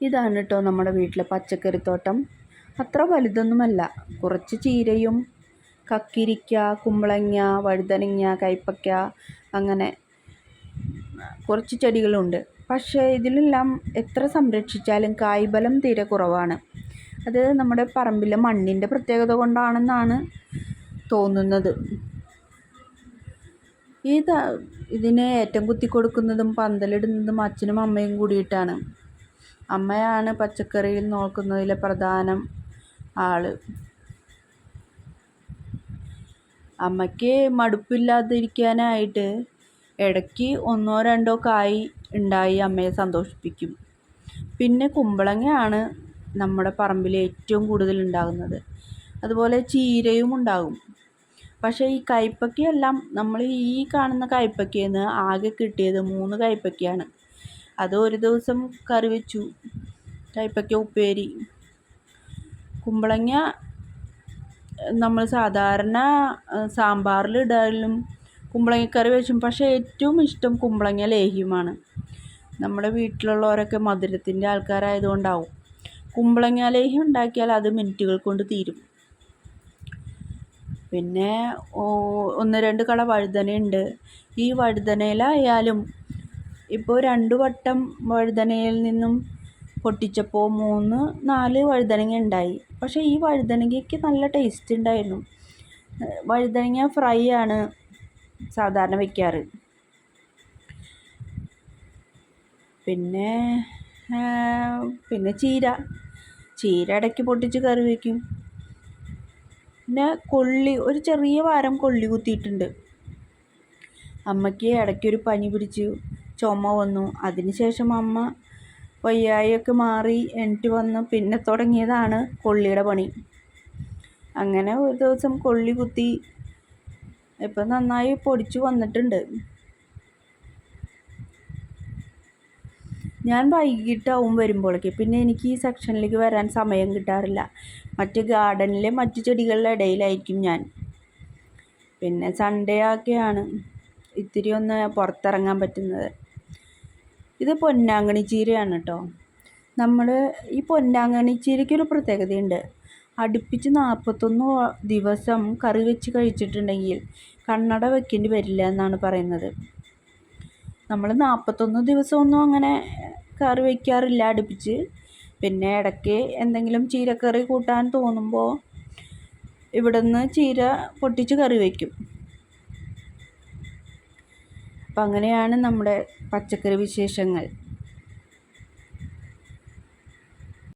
ഇതാണ് കേട്ടോ നമ്മുടെ വീട്ടിലെ പച്ചക്കറിത്തോട്ടം. അത്ര വലുതൊന്നുമല്ല. കുറച്ച് ചീരയും കക്കിരിക്ക കുമ്പളങ്ങ വഴുതനങ്ങ കൈപ്പയ്ക്ക അങ്ങനെ കുറച്ച് ചെടികളുണ്ട്. പക്ഷേ ഇതിലെല്ലാം എത്ര സംരക്ഷിച്ചാലും കായ്ബലം തീരെ കുറവാണ്. അത് നമ്മുടെ പറമ്പിലെ മണ്ണിന്റെ പ്രത്യേകത കൊണ്ടാണെന്നാണ് തോന്നുന്നത്. ഈ ഇതിനെ ഏറ്റം കുത്തി കൊടുക്കുന്നതും പന്തലിടുന്നതും അച്ഛനും അമ്മയും കൂടിയിട്ടാണ്. അമ്മയാണ് പച്ചക്കറിയിൽ നോക്കുന്നതിലെ പ്രധാനം ആൾ. അമ്മയ്ക്ക് മടുപ്പില്ലാതിരിക്കാനായിട്ട് ഇടയ്ക്ക് ഒന്നോ രണ്ടോ കായ് ഉണ്ടായി അമ്മയെ സന്തോഷിപ്പിക്കും. പിന്നെ കുമ്പളങ്ങയാണ് നമ്മുടെ പറമ്പിൽ ഏറ്റവും കൂടുതൽ ഉണ്ടാകുന്നത്. അതുപോലെ ചീരയും ഉണ്ടാകും. പക്ഷേ ഈ കൈപ്പക്കയെല്ലാം നമ്മൾ ഈ കാണുന്ന കൈപ്പക്കയിൽ നിന്ന് ആകെ കിട്ടിയത് മൂന്ന് കൈപ്പക്കയാണ്. അത് ഒരു ദിവസം കറി വെച്ചു. കയ്പ്പയ്ക്ക ഉപ്പേരി. കുമ്പളങ്ങ നമ്മൾ സാധാരണ സാമ്പാറിൽ ഇടലും കുമ്പളങ്ങക്കറി വെച്ചും. പക്ഷേ ഏറ്റവും ഇഷ്ടം കുമ്പളങ്ങ ലേഹ്യമാണ് നമ്മുടെ വീട്ടിലുള്ളവരൊക്കെ മധുരത്തിന്റെ ആൾക്കാരായതുകൊണ്ടാവും. കുമ്പളങ്ങ ലേഹ്യം ഉണ്ടാക്കിയാൽ അത് മിനിറ്റുകൾ കൊണ്ട് തീരും. പിന്നെ ഒന്ന് രണ്ട് കള വഴുതനയുണ്ട്. ഈ വഴുതനയിലായാലും ഇപ്പോൾ രണ്ട് വട്ടം വഴുതനയിൽ നിന്നും പൊട്ടിച്ചപ്പോൾ മൂന്ന് നാല് വഴുതനങ്ങ ഉണ്ടായി. പക്ഷേ ഈ വഴുതനങ്ങയ്ക്ക് നല്ല ടേസ്റ്റ് ഉണ്ടായിരുന്നു. വഴുതനങ്ങ ഫ്രൈ ആണ് സാധാരണ വയ്ക്കാറ് പിന്നെ പിന്നെ ചീര. ചീര ഇടയ്ക്ക് പൊട്ടിച്ച് കറി വയ്ക്കും പിന്നെ കൊള്ളി ഒരു ചെറിയ വാരം കൊള്ളി കുത്തിയിട്ടുണ്ട്. അമ്മയ്ക്ക് ഇടയ്ക്കൊരു പനി പിടിച്ചു. ചുമ വന്നു. അതിനുശേഷം അമ്മ വയ്യായൊക്കെ മാറി എന്നിട്ട് വന്ന്. പിന്നെ തുടങ്ങിയതാണ് കൊള്ളിയുടെ പണി. അങ്ങനെ ഒരു ദിവസം കൊള്ളി കുത്തി ഇപ്പം നന്നായി പൊടിച്ചു വന്നിട്ടുണ്ട്. ഞാൻ വൈകിട്ടാവും വരുമ്പോഴേക്ക് പിന്നെ എനിക്ക് ഈ സെക്ഷനിലേക്ക് വരാൻ സമയം കിട്ടാറില്ല. മറ്റ് ഗാർഡനിലെ മറ്റു ചെടികളുടെ ഇടയിലായിരിക്കും ഞാൻ. പിന്നെ സൺഡേ ഒക്കെയാണ്. ഇത്തിരി ഒന്ന് പുറത്തിറങ്ങാൻ പറ്റുന്നത്. ഇത് പൊന്നാങ്കണി ചീരയാണ് കേട്ടോ നമ്മൾ ഈ പൊന്നാങ്കണി ചീരയ്ക്ക് ഒരു പ്രത്യേകതയുണ്ട്. അടുപ്പിച്ച് നാൽപ്പത്തൊന്ന് ദിവസം കറി വെച്ച് കഴിച്ചിട്ടുണ്ടെങ്കിൽ കണ്ണട വെക്കേണ്ടി വരില്ല എന്നാണ് പറയുന്നത്. നമ്മൾ നാൽപ്പത്തൊന്ന് ദിവസമൊന്നും അങ്ങനെ കറി വയ്ക്കാറില്ല അടുപ്പിച്ച്. പിന്നെ ഇടയ്ക്ക് എന്തെങ്കിലും ചീരക്കറി കൂട്ടാൻ തോന്നുമ്പോൾ ഇവിടുന്ന് ചീര പൊട്ടിച്ച് കറി വയ്ക്കും അപ്പം അങ്ങനെയാണ് നമ്മുടെ പച്ചക്കറി വിശേഷങ്ങൾ.